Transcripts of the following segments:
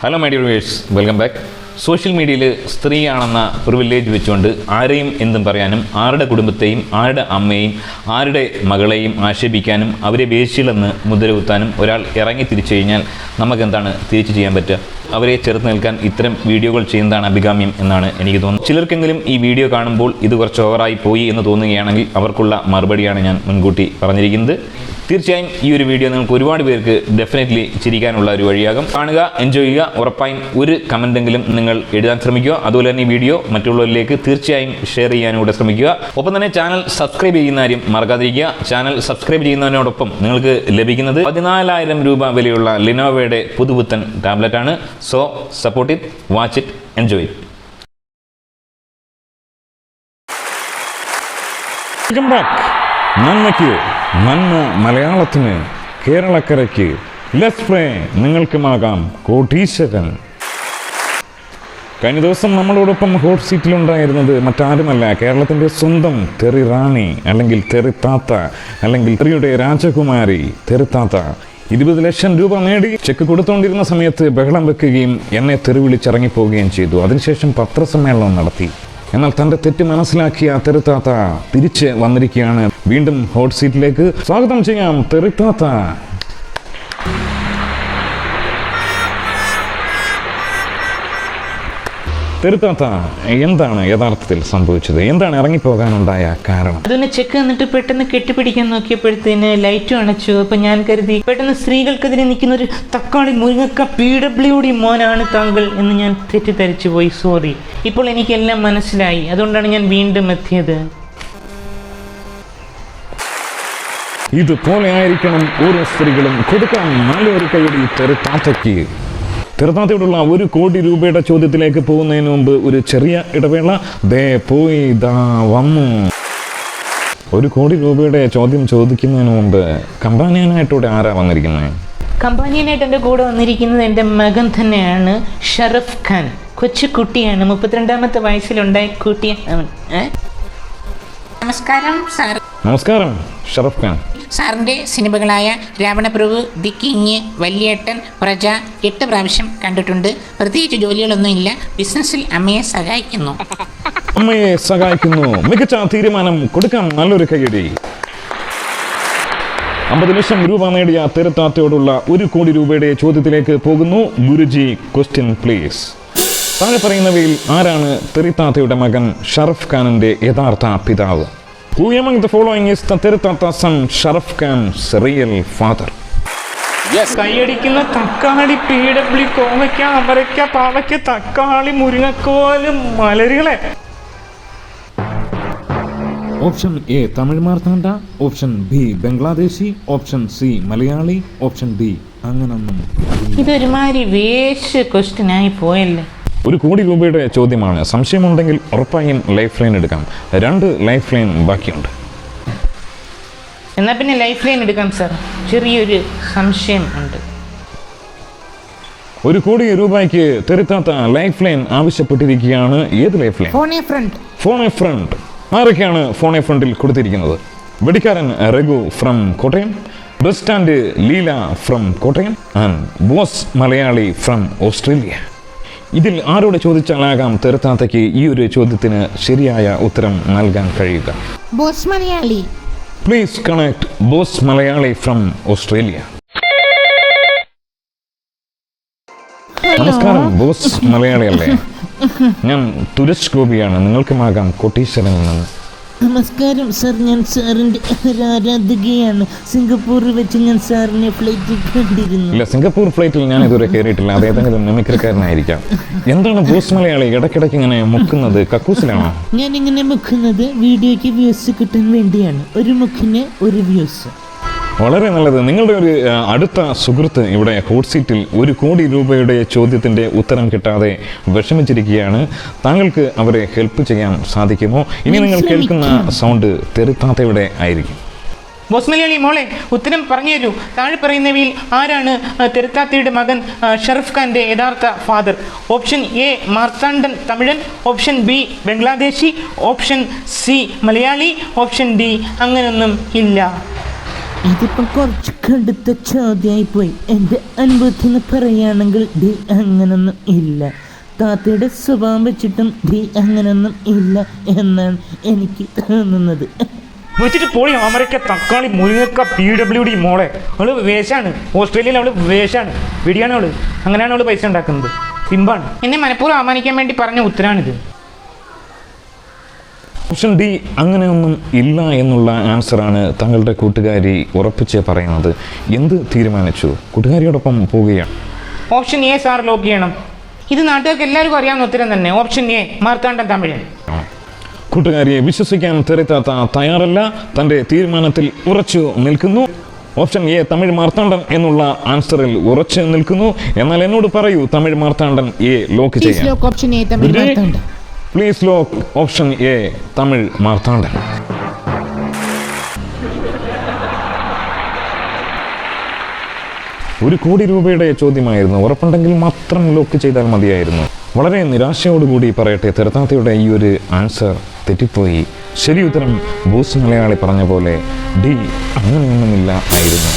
Hello my dear welcome back social മീഡിയയിൽ സ്ത്രീയാണെന്ന പ്രിവില്ലേജ് വെച്ചുകൊണ്ട് ആരെയും എന്തും പറയാനും ആരുടെ കുടുംബത്തെയും ആരുടെ അമ്മയെയും ആരുടെ മകളെയും ആക്ഷേപിക്കാനും അവരെ വേശിയിലെന്ന് മുദ്രകുത്താനും ഒരാൾ ഇറങ്ങി തിരിച്ചു കഴിഞ്ഞാൽ നമുക്കെന്താണ് തിരിച്ചു ചെയ്യാൻ പറ്റുക? അവരെ ചെറുത്ത് നിൽക്കാൻ ഇത്തരം വീഡിയോകൾ ചെയ്യുന്നതാണ് അഭികാമ്യം എന്നാണ് എനിക്ക് തോന്നുന്നത്. ചിലർക്കെങ്കിലും ഈ വീഡിയോ കാണുമ്പോൾ ഇത് കുറച്ച് ഓവറായി പോയി എന്ന് തോന്നുകയാണെങ്കിൽ അവർക്കുള്ള മറുപടിയാണ് ഞാൻ മുൻകൂട്ടി പറഞ്ഞിരിക്കുന്നത്. തീർച്ചയായും ഈ ഒരു വീഡിയോ നിങ്ങൾക്ക് ഒരുപാട് പേർക്ക് ഡെഫിനറ്റ്ലി ചിരിക്കാനുള്ള ഒരു വഴിയാകും. കാണുക എൻജോയ് ചെയ്യുക ഉറപ്പായും ഒരു കമന്റെങ്കിലും നിങ്ങൾ എഴുതാൻ ശ്രമിക്കുക. അതുപോലെ തന്നെ ഈ വീഡിയോ മറ്റുള്ളവരിലേക്ക് തീർച്ചയായും ഷെയർ ചെയ്യാനും കൂടെ ശ്രമിക്കുക. ഒപ്പം തന്നെ ചാനൽ സബ്സ്ക്രൈബ് ചെയ്യുന്ന കാര്യം മറക്കാതിരിക്കുക. ചാനൽ സബ്സ്ക്രൈബ് ചെയ്യുന്നതിനോടൊപ്പം നിങ്ങൾക്ക് ലഭിക്കുന്നത് പതിനാലായിരം രൂപ വിലയുള്ള ലിനോവയുടെ പുതുപുത്തൻ ടാബ്ലറ്റ് ആണ്. So support it watch it enjoy it back നന്മയ്ക്ക് നന്മ മലയാളത്തിന് കേരളക്കരയ്ക്ക്. ലെസ് നിങ്ങൾക്കുമാകാം കോട്ടീശ്വരൻ. കഴിഞ്ഞ ദിവസം നമ്മളോടൊപ്പം ഹോട്ട് സീറ്റിലുണ്ടായിരുന്നത് മറ്റാരുമല്ല കേരളത്തിന്റെ സ്വന്തം തെറി റാണി അല്ലെങ്കിൽ തെറി താത്ത അല്ലെങ്കിൽ തെറിയുടെ രാജകുമാരി തെറി താത്ത. ഇരുപത് ലക്ഷം രൂപ നേടി ചെക്ക് കൊടുത്തുകൊണ്ടിരുന്ന സമയത്ത് ബഹളം വെക്കുകയും എന്നെ തെറി വിളിച്ചിറങ്ങിപ്പോവുകയും ചെയ്തു. അതിനുശേഷം പത്രസമ്മേളനം നടത്തി. എന്നാൽ തന്റെ തെറ്റ് മനസ്സിലാക്കിയ തെറുത്താത്ത തിരിച്ച് വന്നിരിക്കുകയാണ്. വീണ്ടും ഹോട്ട് സീറ്റിലേക്ക് സ്വാഗതം ചെയ്യാം തെറുത്താത്ത തെറുത്താത്ത എന്താണ് യഥാർത്ഥത്തിൽ സംഭവിച്ചത്? എന്താണ് ഇറങ്ങിപ്പോകാനുണ്ടായ കാരണം? അതുപോലെ ചെക്ക് എന്നിട്ട് പെട്ടെന്ന് കെട്ടിപ്പിടിക്കാൻ നോക്കിയപ്പോഴത്തേന് ലൈറ്റും അണച്ചു. അപ്പൊ ഞാൻ കരുതി പെട്ടെന്ന് സ്ത്രീകൾക്കെതിരെ നിൽക്കുന്ന ഒരു തക്കാളി മുരിങ്ങക്ക പി ഡബ്ല്യു ഡി മോനാണ് താങ്കൾ എന്ന് ഞാൻ തെറ്റിദ്ധരിച്ചു പോയി. സോറി ഇപ്പോൾ എനിക്കെല്ലാം മനസ്സിലായി. അതുകൊണ്ടാണ് ഞാൻ വീണ്ടും എത്തിയത്. ഇതുപോലെ ആയിരിക്കണം ഓരോ സ്ത്രീകളും കൊടുക്കാൻ നല്ലൊരു തെറി തെറുത്താത്തയ്ക്ക് തെറുത്താത്തയോടുള്ള ഒരു കോടി രൂപയുടെ ചോദ്യത്തിലേക്ക് പോകുന്നതിന് മുമ്പ് ഒരു ചെറിയ ഇടവേള. ദേ പോയി ദാ വന്നു. ഒരു കോടി രൂപയുടെ ചോദ്യം ചോദിക്കുന്നതിന് മുമ്പ് കമ്പാനിയനായിട്ടൂടെ ആരാ വന്നിരിക്കുന്നത്? കമ്പാനിയനായിട്ട് എന്റെ കൂടെ വന്നിരിക്കുന്നത് എന്റെ മകൻ തന്നെയാണ് ഷറഫ് ഖാൻ. കൊച്ചു കുട്ടിയാണ് മുപ്പത്തിരണ്ടാമത്തെ വയസ്സിലുണ്ടായ കുട്ടിയാണ് അവൻ. നമസ്കാരം സാർ. നമസ്കാരം ഷറഫ് ഖാൻ. സാറിന്റെ സിനിമകളായ രാവണപ്രഭു ദി കിങ് വല്യേട്ടൻ പ്രജ എട്ട് പ്രാവശ്യം കണ്ടിട്ടുണ്ട്. പ്രത്യേകിച്ച് ജോലികളൊന്നുമില്ല ബിസിനസ്സിൽ അമ്മയെ സഹായിക്കുന്നു. അമ്മയെ സഹായിക്കുന്നു. മികച്ച തീരുമാനം കൊടുക്കാം നല്ലൊരു കൈയടി. അമ്പത് ലക്ഷം രൂപ നേടിയ തിരത്താത്തയോടുള്ള ഒരു കോടി രൂപയുടെ ചോദ്യത്തിലേക്ക് പോകുന്നു ഗുരുജി. ക്വസ്റ്റ്യൻ പ്ലീസ് താഴെ പറയുന്നവയിൽ ആരാണ് തെറിത്താത്തയുടെ മകൻ ഷറഫ് ഖാനിന്റെ യഥാർത്ഥ പിതാവ്? Who among the following is the തെറിത്താത്ത son Sharaf ഖാൻ's real father? കൈയടിക്കുന്ന തക്കാളി പി ഡബ്ല്യു കോവയ്ക്ക അവരയ്ക്ക പാവയ്ക്ക തക്കാളി മുരിങ്ങക്കോൽ മലരുകളെ. Option A Tamil Marthanda option B Bangladeshi option C Malayali option D അങ്ങനൊന്നും. ഇതൊരുമാതിരി വേസ്റ്റ് ക്വസ്റ്റ്യൻ ആയി പോയല്ലേ? ഒരു കോടി രൂപയുടെ ചോദ്യമാണ്. സംശയമുണ്ടെങ്കിൽ ഉറപ്പായും ലൈഫ് ലൈൻ എടുക്കാം. രണ്ട് ലൈഫ് ലൈൻ ബാക്കിയുണ്ട്. എന്നാൽ പിന്നെ ലൈഫ് ലൈൻ എടുക്കാം സർ ചെറിയൊരു സംശയം ഉണ്ട്. ഒരു കോടി രൂപയ്ക്ക് തെരുത്താത്ത ലൈഫ് ലൈൻ ആവശ്യപ്പെട്ടിരിക്കുകയാണ്. ഏത് life line phone a friend. Phone a friend. ആരൊക്കെയാണ് ഫോൺ എ ഫ്രണ്ടിൽ കൊടുത്തിരിക്കുന്നത്? വെടിക്കാരൻ Raghu from Kottayam bus stand Leela from Kottayam and Boss Malayali from Australia. ഇതിൽ ആരോട് ചോദിച്ചാലാകാം തീർത്ഥാത്തയ്ക്ക് ഈ ഒരു ചോദ്യത്തിന് ശരിയായ ഉത്തരം നൽകാൻ കഴിയുക. Boss Malayali. Please connect Boss Malayali from Australia നമസ്കാരം ബോസ് മലയാളി അല്ലേ? ഞാൻ തുരശ് ഗോപിയാണ്. നിങ്ങൾക്കുമാകാം കൊട്ടീശ്വരനിൽ നിന്ന്. നമസ്കാരം സർ ഞാൻ സാറിന്റെ ഒരു ആരാധികയാണ്. സിംഗപ്പൂരിൽ വെച്ച് ഞാൻ സാറിനെ ഫ്ലൈറ്റിൽ കണ്ടിരുന്നു. ഇല്ല സിംഗപ്പൂർ ഫ്ലൈറ്റിൽ ഞാൻ ഇതുവരെ കയറിയിട്ടില്ല അദ്ദേഹത്തിന് മിമിക്രക്കാരനായിരിക്കാം മിമിക്രിക്കാരനായിരിക്കാം എന്താണ് ബോസ് മലയാളി ഇടയ്ക്കിടയ്ക്ക് ഇങ്ങനെ മുക്കുന്നത്? കക്കൂസിലാണോ? ഞാൻ ഇങ്ങനെ മുക്കുന്നത് വീഡിയോയ്ക്ക് വ്യൂസ് കിട്ടാൻ വേണ്ടിയാണ്. ഒരു മുക്കിന് ഒരു വ്യൂസ് വളരെ നല്ലത്. നിങ്ങളുടെ ഒരു അടുത്ത സുഹൃത്ത് ഇവിടെ ഹോട്ട് സീറ്റിൽ ഒരു കോടി രൂപയുടെ ചോദ്യത്തിന്റെ ഉത്തരം കിട്ടാതെ വിഷമിച്ചിരിക്കുകയാണ്. താങ്കൾക്ക് അവരെ ഹെൽപ്പ് ചെയ്യാൻ സാധിക്കുമോ? ഇനി നിങ്ങൾ കേൾക്കുന്ന സൗണ്ട് തെരുത്താത്തയുടെ ആയിരിക്കും. ബോസ് മലയാളി മോളെ ഉത്തരം പറഞ്ഞു തരൂ താഴെ പറയുന്നവയിൽ ആരാണ് തെരുത്താത്തയുടെ മകൻ ഷറഫ് ഖാന്റെ യഥാർത്ഥ father? Option A Marthandan Thamizhan. Option B Bangladeshi. Option C Malayali. Option D അങ്ങനെയൊന്നും ഇല്ല. ഇതിപ്പം കുറച്ച് കടുത്ത ചോദ്യമായി പോയി എന്റെ അനുഭവത്തിൽ നിന്ന് പറയുകയാണെങ്കിൽ ഡി അങ്ങനൊന്നും ഇല്ല. താത്തയുടെ സ്വഭാവം വെച്ചിട്ടും ഡി അങ്ങനൊന്നും ഇല്ല എന്നാണ് എനിക്ക് തോന്നുന്നത്. വെച്ചിട്ട് പോയി അമരക്ക തക്കാളി മുരിങ്ങക്ക പി ഡബ്ല്യു ഡി മോളെ. അവൾ വേഷാണ് ഓസ്ട്രേലിയയിൽ അവൾ വേഷാണ് വെടിയാണ് അവൾ. അങ്ങനെയാണ് അവൾ പൈസ ഉണ്ടാക്കുന്നത്. സിമ്പാണ് എന്നെ മനഃപൂർവം അപമാനിക്കാൻ വേണ്ടി പറഞ്ഞ ഉത്തരാണിത്. ഓപ്ഷൻ ഡി അങ്ങനെയൊന്നും ഇല്ല എന്നുള്ള ആൻസറാണ് താങ്കളുടെ കൂട്ടുകാരി ഉറപ്പിച്ച് പറയുന്നത്. എന്ത് തീരുമാനിച്ചു? കൂട്ടുകാരിയോടൊപ്പം പോവുകയാണ്. ഓപ്ഷൻ എ സാർ ലോക്ക് ചെയ്യണം. ഇത് നാട്ടുകാർക്ക് എല്ലാവർക്കും അറിയാവുന്ന ഉത്തരം തന്നെ. ഓപ്ഷൻ എ മാർത്താണ്ഡൻ തമിഴൻ. കൂട്ടുകാരിയെ വിശ്വസിക്കാൻ തെറിത്താത്ത തയ്യാറല്ല. തന്റെ തീരുമാനത്തിൽ ഉറച്ചു നിൽക്കുന്നു. ഓപ്ഷൻ എ തമിഴ് മാർത്താണ്ഡൻ എന്നുള്ള ആൻസറിൽ ഉറച്ചു നിൽക്കുന്നു. എന്നാൽ എന്നോട് പറയൂ തമിഴ് മാർത്താണ്ഡൻ എ ലോക്ക് ചെയ്യാം option A Tamil Marthandan please lock option A Tamil Marthandan ഒരു കോടി രൂപയുടെ ചോദ്യമായിരുന്നു. ഉറപ്പുണ്ടെങ്കിൽ മാത്രം ലോക്ക് ചെയ്താൽ മതിയായിരുന്നു. വളരെ നിരാശയോടുകൂടി പറയട്ടെ തെരത്താത്തയുടെ ഈ ഒരു ആൻസർ തെറ്റിപ്പോയി. ശരി ഉത്തരം ബോസ് മലയാളി പറഞ്ഞ പോലെ ഡി അങ്ങനെയൊന്നുമില്ല ആയിരുന്നു.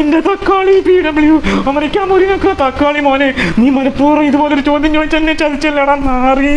എന്റെ തക്കാളി പി ഡബ്ല്യു. അമരിക്ക മുരിങ്ങക്ക തക്കാളി മോനെ. നീ മനഃപൂർവം ഇതുപോലൊരു ചോദ്യം ചോദിച്ചെന്നെ ചതിച്ചല്ലടാ നാറി